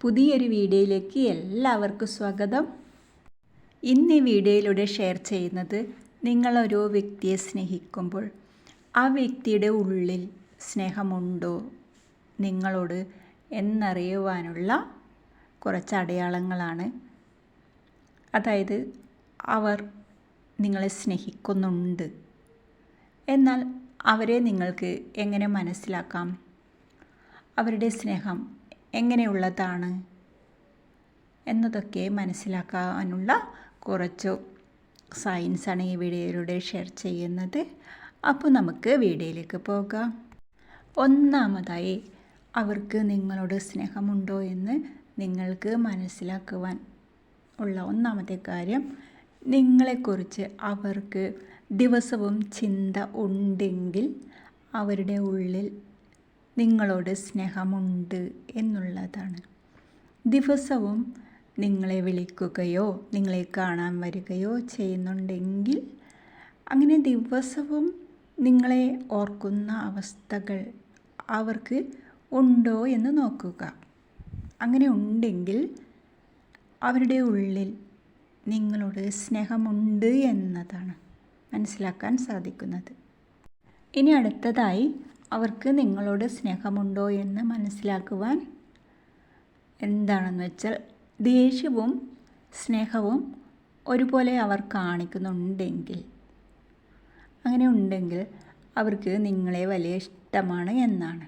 പുതിയൊരു വീഡിയോയിലേക്ക് എല്ലാവർക്കും സ്വാഗതം. ഇന്ന് ഈ വീഡിയോയിലൂടെ ഷെയർ ചെയ്യുന്നത് നിങ്ങളൊരു വ്യക്തിയെ സ്നേഹിക്കുമ്പോൾ ആ വ്യക്തിയുടെ ഉള്ളിൽ സ്നേഹമുണ്ടോ? നിങ്ങളോട് എന്നറിയുവാനുള്ള കുറച്ച് അടയാളങ്ങളാണ്. അതായത് അവർ നിങ്ങളെ സ്നേഹിക്കുന്നുണ്ട്. എന്നാൽ അവരെ നിങ്ങൾക്ക് എങ്ങനെ മനസ്സിലാക്കാം? അവരുടെ സ്നേഹം എങ്ങനെയുള്ളതാണ് എന്നതൊക്കെ മനസ്സിലാക്കാനുള്ള കുറച്ച് സയൻസാണ് ഈ വീഡിയോയിലൂടെ ഷെയർ ചെയ്യുന്നത്. അപ്പോൾ നമുക്ക് വീഡിയോയിലേക്ക് പോകാം. ഒന്നാമതായി അവർക്ക് നിങ്ങളോട് സ്നേഹമുണ്ടോ എന്ന് നിങ്ങൾക്ക് മനസ്സിലാക്കുവാൻ ഉള്ള ഒന്നാമത്തെ കാര്യം നിങ്ങളെക്കുറിച്ച് അവർക്ക് ദിവസവും ചിന്ത ഉണ്ടെങ്കിൽ അവരുടെ ഉള്ളിൽ നിങ്ങളോട് സ്നേഹമുണ്ട് എന്നുള്ളതാണ്. ദിവസവും നിങ്ങളെ വിളിക്കുകയോ നിങ്ങളെ കാണാൻ വരികയോ ചെയ്യുന്നുണ്ടെങ്കിൽ അങ്ങനെ ദിവസവും നിങ്ങളെ ഓർക്കുന്ന അവസ്ഥകൾ അവർക്ക് ഉണ്ടോ എന്ന് നോക്കുക. അങ്ങനെ ഉണ്ടെങ്കിൽ അവരുടെ ഉള്ളിൽ നിങ്ങളോട് സ്നേഹമുണ്ട് എന്നതാണ് മനസ്സിലാക്കാൻ സാധിക്കുന്നത്. ഇനി അടുത്തതായി അവർക്ക് നിങ്ങളോട് സ്നേഹമുണ്ടോ എന്ന് മനസ്സിലാക്കുവാൻ എന്താണെന്ന് വെച്ചാൽ ദേഷ്യവും സ്നേഹവും ഒരുപോലെ അവർ കാണിക്കുന്നുണ്ടെങ്കിൽ അങ്ങനെ ഉണ്ടെങ്കിൽ അവർക്ക് നിങ്ങളെ വലിയ ഇഷ്ടമാണ് എന്നാണ്.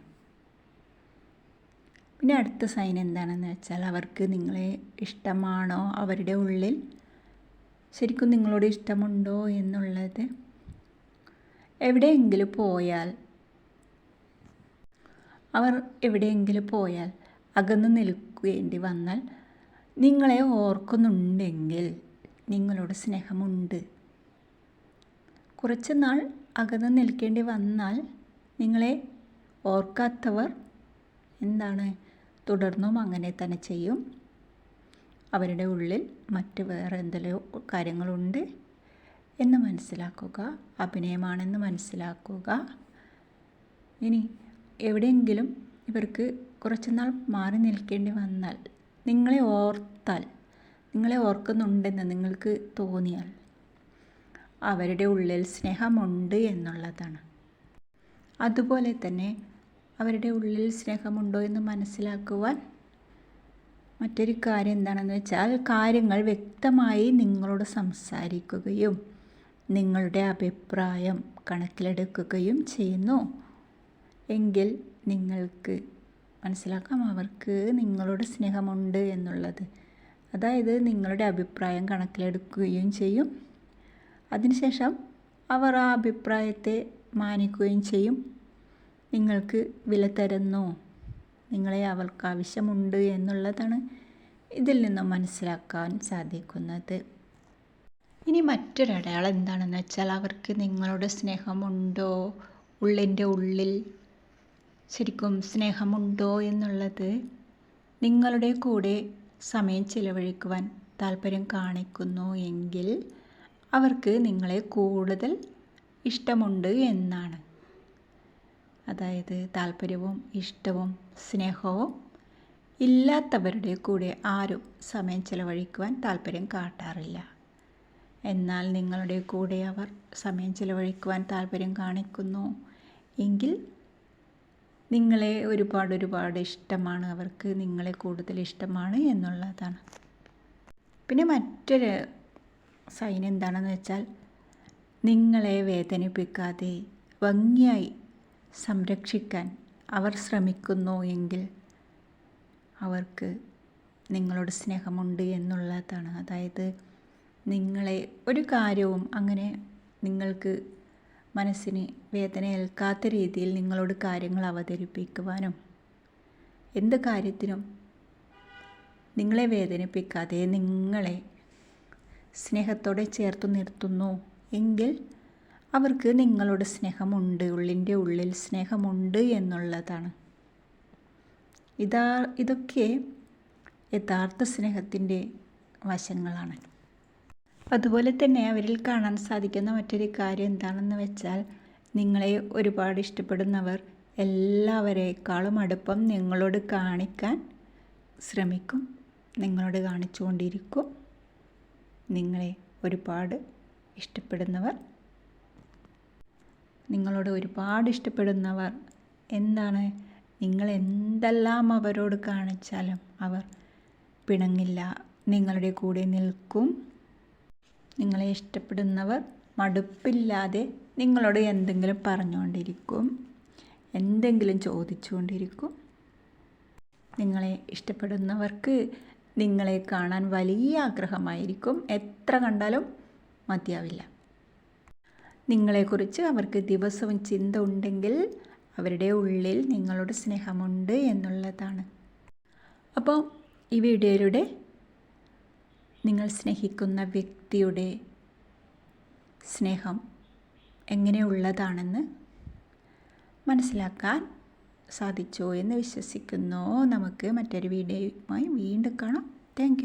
പിന്നെ അടുത്ത സൈൻ എന്താണെന്ന് വെച്ചാൽ അവർക്ക് നിങ്ങളെ ഇഷ്ടമാണോ അവരുടെ ഉള്ളിൽ? ശരിക്കും നിങ്ങളോട് ഇഷ്ടമുണ്ടോ എന്നുള്ളത്? എവിടെയെങ്കിലും പോയാൽ അവർ എവിടെയെങ്കിലും പോയാൽ അകന്നു നിൽക്കേണ്ടി വന്നാൽ നിങ്ങളെ ഓർക്കുന്നുണ്ടെങ്കിൽ നിങ്ങളോട് സ്നേഹമുണ്ട്. കുറച്ച് നാൾ അകന്നു നിൽക്കേണ്ടി വന്നാൽ നിങ്ങളെ ഓർക്കാത്തവർ എന്താണ്? തുടർന്നും അങ്ങനെ തന്നെ ചെയ്യും. അവരുടെ ഉള്ളിൽ മറ്റ് വേറെ എന്തെല്ലോ കാര്യങ്ങളുണ്ട് എന്ന് മനസ്സിലാക്കുക. അഭിനയമാണെന്ന് മനസ്സിലാക്കുക. ഇനി എവിടെയെങ്കിലും ഇവർക്ക് കുറച്ചുനാൾ മാറി നിൽക്കേണ്ടി വന്നാൽ നിങ്ങളെ ഓർത്താൽ നിങ്ങളെ ഓർക്കുന്നുണ്ടെന്ന് നിങ്ങൾക്ക് തോന്നിയാൽ അവരുടെ ഉള്ളിൽ സ്നേഹമുണ്ട് എന്നുള്ളതാണ്. അതുപോലെ തന്നെ അവരുടെ ഉള്ളിൽ സ്നേഹമുണ്ടോ എന്ന് മനസ്സിലാക്കുവാൻ മറ്റൊരു കാര്യം എന്താണെന്ന് വെച്ചാൽ കാര്യങ്ങൾ വ്യക്തമായി നിങ്ങളോട് സംസാരിക്കുകയും നിങ്ങളുടെ അഭിപ്രായം കണക്കിലെടുക്കുകയും ചെയ്യുന്നു. എങ്കിൽ നിങ്ങൾക്ക് മനസ്സിലാക്കാം അവർക്ക് നിങ്ങളോട് സ്നേഹമുണ്ട് എന്നുള്ളത്. അതായത് നിങ്ങളുടെ അഭിപ്രായം കണക്കിലെടുക്കുകയും ചെയ്യും. അതിനുശേഷം അവർ ആ അഭിപ്രായത്തെ മാനിക്കുകയും ചെയ്യും. നിങ്ങൾക്ക് വില തരുന്നു. നിങ്ങളെ അവർക്ക് ആവശ്യമുണ്ട് എന്നുള്ളതാണ് ഇതിൽ നിന്നും മനസ്സിലാക്കാൻ സാധിക്കുന്നത്. ഇനി മറ്റൊരടയാളം എന്താണെന്ന് വെച്ചാൽ അവർക്ക് നിങ്ങളോട് സ്നേഹമുണ്ടോ ഉള്ളിന്റെ ഉള്ളിൽ? ശരിക്കും സ്നേഹമുണ്ടോ എന്നുള്ളത് നിങ്ങളുടെ കൂടെ സമയം ചിലവഴിക്കുവാൻ താല്പര്യം കാണിക്കുന്നു എങ്കിൽ അവർക്ക് നിങ്ങളെ കൂടുതൽ ഇഷ്ടമുണ്ട് എന്നാണ്. അതായത് താല്പര്യവും ഇഷ്ടവും സ്നേഹവും ഇല്ലാത്തവരുടെ കൂടെ ആരും സമയം ചിലവഴിക്കുവാൻ താല്പര്യം കാട്ടാറില്ല. എന്നാൽ നിങ്ങളുടെ കൂടെ അവർ സമയം ചിലവഴിക്കുവാൻ താല്പര്യം കാണിക്കുന്നു എങ്കിൽ നിങ്ങളെ ഒരുപാട് ഒരുപാട് ഇഷ്ടമാണ്. അവർക്ക് നിങ്ങളെ കൂടുതൽ ഇഷ്ടമാണ് എന്നുള്ളതാണ്. പിന്നെ മറ്റൊരു സൈൻ എന്താണെന്ന് വെച്ചാൽ നിങ്ങളെ വേദനിപ്പിക്കാതെ ഭംഗിയായി സംരക്ഷിക്കാൻ അവർ ശ്രമിക്കുന്നു എങ്കിൽ അവർക്ക് നിങ്ങളോട് സ്നേഹമുണ്ട് എന്നുള്ളതാണ്. അതായത് നിങ്ങളെ ഒരു കാര്യവും അങ്ങനെ നിങ്ങൾക്ക് മനസ്സിന് വേദന ഏൽക്കാത്ത രീതിയിൽ നിങ്ങളോട് കാര്യങ്ങൾ അവതരിപ്പിക്കുവാനും എന്ത് കാര്യത്തിനും നിങ്ങളെ വേദനിപ്പിക്കാതെ നിങ്ങളെ സ്നേഹത്തോടെ ചേർത്ത് നിർത്തുന്നു. എങ്കിൽ അവർക്ക് നിങ്ങളോട് സ്നേഹമുണ്ട് ഉള്ളിന്റെ ഉള്ളിൽ സ്നേഹമുണ്ട് എന്നുള്ളതാണ്. ഇതാ ഇതൊക്കെ യഥാർത്ഥ സ്നേഹത്തിന്റെ വശങ്ങളാണ്. അതുപോലെ തന്നെ അവരിൽ കാണാൻ സാധിക്കുന്ന മറ്റൊരു കാര്യം എന്താണെന്ന് വെച്ചാൽ നിങ്ങളെ ഒരുപാട് ഇഷ്ടപ്പെടുന്നവർ എല്ലാവരേക്കാളും അടുപ്പം നിങ്ങളോട് കാണിക്കാൻ ശ്രമിക്കും. നിങ്ങളോട് കാണിച്ചുകൊണ്ടിരിക്കും നിങ്ങളെ ഒരുപാട് ഇഷ്ടപ്പെടുന്നവർ. നിങ്ങളോട് ഒരുപാട് ഇഷ്ടപ്പെടുന്നവർ എന്താണ്? നിങ്ങൾ എന്തെല്ലാം അവരോട് കാണിച്ചാലും അവർ പിണങ്ങില്ല. നിങ്ങളുടെ കൂടെ നിൽക്കും. നിങ്ങളെ ഇഷ്ടപ്പെടുന്നവർ മടുപ്പില്ലാതെ നിങ്ങളോട് എന്തെങ്കിലും പറഞ്ഞുകൊണ്ടിരിക്കും. എന്തെങ്കിലും ചോദിച്ചുകൊണ്ടിരിക്കും. നിങ്ങളെ ഇഷ്ടപ്പെടുന്നവർക്ക് നിങ്ങളെ കാണാൻ വലിയ ആഗ്രഹമായിരിക്കും. എത്ര കണ്ടാലും മതിയാവില്ല. നിങ്ങളെക്കുറിച്ച് അവർക്ക് ദിവസവും ചിന്ത ഉണ്ടെങ്കിൽ അവരുടെ ഉള്ളിൽ നിങ്ങളോട് സ്നേഹമുണ്ട് എന്നുള്ളതാണ്. അപ്പോൾ ഈ വീഡിയോയിലൂടെ നിങ്ങൾ സ്നേഹിക്കുന്ന വ്യക്തിയുടെ സ്നേഹം എങ്ങനെയുള്ളതാണെന്ന് മനസ്സിലാക്കാൻ സാധിച്ചോ എന്ന് വിശ്വസിക്കുന്നു. നമുക്ക് മറ്റൊരു വീഡിയോയുമായി വീണ്ടും കാണാം. താങ്ക്